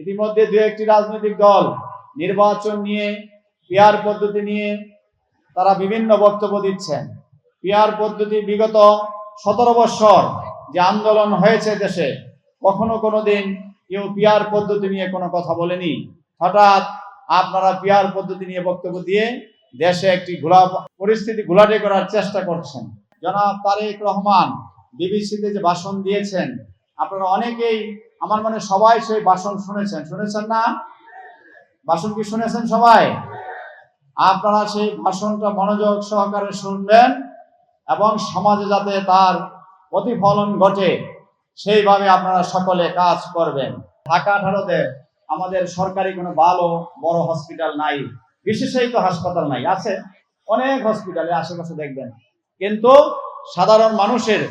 ইতিমধ্যে দু একটি রাজনৈতিক দল নির্বাচন নিয়ে পিয়ার পদ্ধতি নিয়ে তারা বিভিন্ন বক্তব্য দিচ্ছেন। পিয়ার পদ্ধতি বিগত সতেরো বৎসর যে আন্দোলন হয়েছে দেশে, কখনো কোনো দিন কেউ পিয়ার পদ্ধতি নিয়ে কোনো কথা বলেনি। হঠাৎ আপনারা পিয়ার পদ্ধতি নিয়ে বক্তব্য দিয়ে দেশে একটি ঘোলা পরিস্থিতি ঘোলাটে করার চেষ্টা করছেন। জনাব তারেক রহমান বিবিসিতে যে ভাষণ দিয়েছেন আপনারা অনেকেই আমার মনে সবাই সেই ভাষণ শুনেছেন। শুনেছেন না? ভাষণ কি শুনেছেন সবাই? আপনারা সেই ভাষণটা মনোযোগ সহকারে শুনবেন এবং সমাজে যাতে তার প্রতিফলন ঘটে, সেইভাবে আপনারা সকলে কাজ করবেন। ঢাকা, আঠারোতে আমাদের সরকারি কোনো ভালো, বড় হসপিটাল নাই, বিশেষায়িত হাসপাতাল নাই, আছে। অনেক হসপিটালে আশেপাশে দেখবেন। কিন্তু সাধারণ মানুষের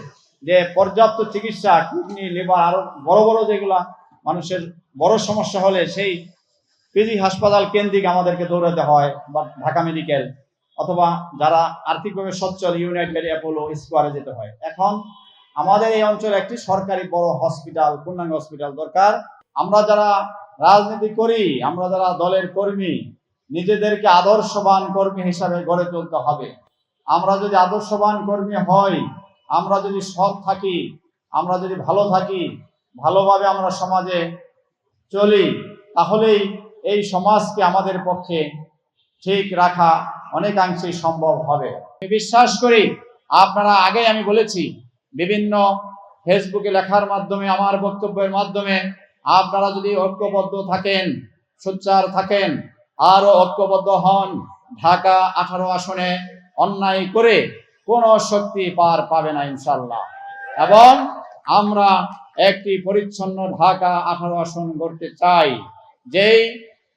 যে পর্যাপ্ত চিকিৎসা কিডনি লিভার আরও বড় বড় যেগুলা মানুষের বড় সমস্যা হলে সেই পিজি হাসপাতাল কেন্দ্রিক আমাদেরকে দৌড়াতে হয় বা ঢাকা মেডিকেল অথবা যারা আর্থিকভাবে সচ্ছল ইউনাইটেড, অ্যাপোলো, স্কোয়ারে যেতে হয়। এখন আমাদের এই অঞ্চলে একটি সরকারি বড় হসপিটাল, পূর্ণাঙ্গ হসপিটাল দরকার। আমরা যারা রাজনীতি করি, আমরা যারা দলের কর্মী, নিজেদেরকে আদর্শবান কর্মী হিসাবে গড়ে তুলতে হবে। আমরা যদি আদর্শবান কর্মী হই আমরা যদি সৎ থাকি, আমরা যদি ভালো থাকি, ভালোভাবে আমরা সমাজে চলি, তাহলেই এই সমাজকে আমাদের পক্ষে ঠিক রাখা অনেকাংশেই সম্ভব হবে। আমি বিশ্বাস করি, আপনারা আগে আমি বলেছি, বিভিন্ন ফেসবুকে লেখার মাধ্যমে, আমার বক্তব্যের মাধ্যমে আপনারা যদি ঐক্যবদ্ধ থাকেন, সোচ্চার থাকেন আরও ঐক্যবদ্ধ হন, ঢাকা আঠারো আসনে অন্যায় করে কোন শক্তি পার পাবে না ইনশাল্লাহ এবং আমরা একটি পরিচ্ছন্ন ঢাকা আঠারো আসন করতে চাই, যেই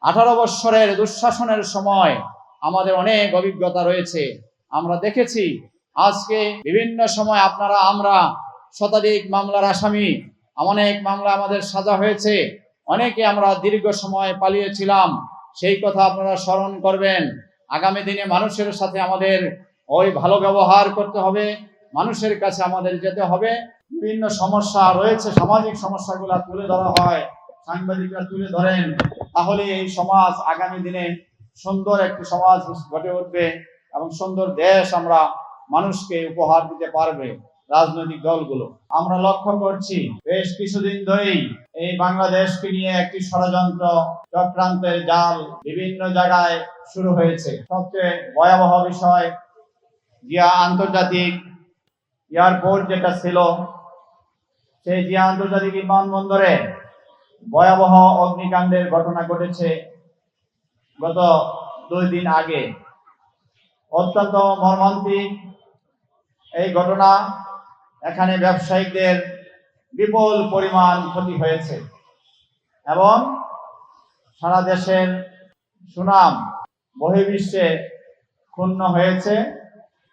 আঠারো বৎসরের দুঃশাসনের সময় আমাদের অনেক অভিজ্ঞতা রয়েছে। আমরা দেখেছি, আজকে বিভিন্ন সময় আপনারা, আমরা শতাধিক মামলার আসামি, অনেক মামলা আমাদের সাজা হয়েছে। অনেকে আমরা দীর্ঘ সময় পালিয়েছিলাম, সেই কথা আপনারা স্মরণ করবেন। আগামী দিনে মানুষের সাথে আমাদের ওই ভালো ব্যবহার করতে হবে, মানুষের কাছে আমাদের যেতে হবে। বিভিন্ন সমস্যা রয়েছে, সামাজিক সমস্যাগুলো তুলে ধরা হয়, সাংবাদিকরা তুলে ধরেন। তাহলে এই সমাজ আগামী দিনে সুন্দর একটি সমাজ গড়ে উঠবে এবং সুন্দর দেশ আমরা মানুষকে উপহার দিতে পারবে রাজনৈতিক দলগুলো। আমরা লক্ষ্য করছি, বেশ কিছুদিন ধরেই এই বাংলাদেশকে নিয়ে একটি ষড়যন্ত্র চক্রান্তের জাল বিভিন্ন জায়গায় শুরু হয়েছে। সবচেয়ে ভয়াবহ বিষয় জিয়া আন্তর্জাতিক এয়ারপোর্ট যেটা ছিল, সেই জিয়া আন্তর্জাতিক বিমানবন্দরে ভয়াবহ অগ্নিকাণ্ডের ঘটনা ঘটেছে গত দুই দিন আগে। অত্যন্ত মর্মান্তিক এই ঘটনা। এখানে ব্যবসায়িকদের বিপুল পরিমাণ ক্ষতি হয়েছে এবং সারা দেশের সুনাম বহির্বিশ্বে ক্ষুণ্ণ হয়েছে।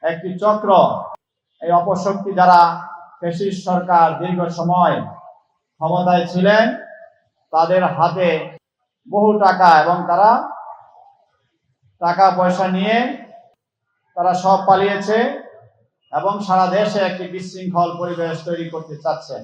একটি চক্র। এই অপশক্তি যারা ফেসিস সরকার দীর্ঘ সময় ক্ষমতায় ছিলেন, তাদের হাতে বহু টাকা এবং তারা টাকা পয়সা নিয়ে তারা সব পালিয়েছে এবং সারা দেশে একটি বিশৃঙ্খল পরিবেশ তৈরি করতে চাচ্ছেন।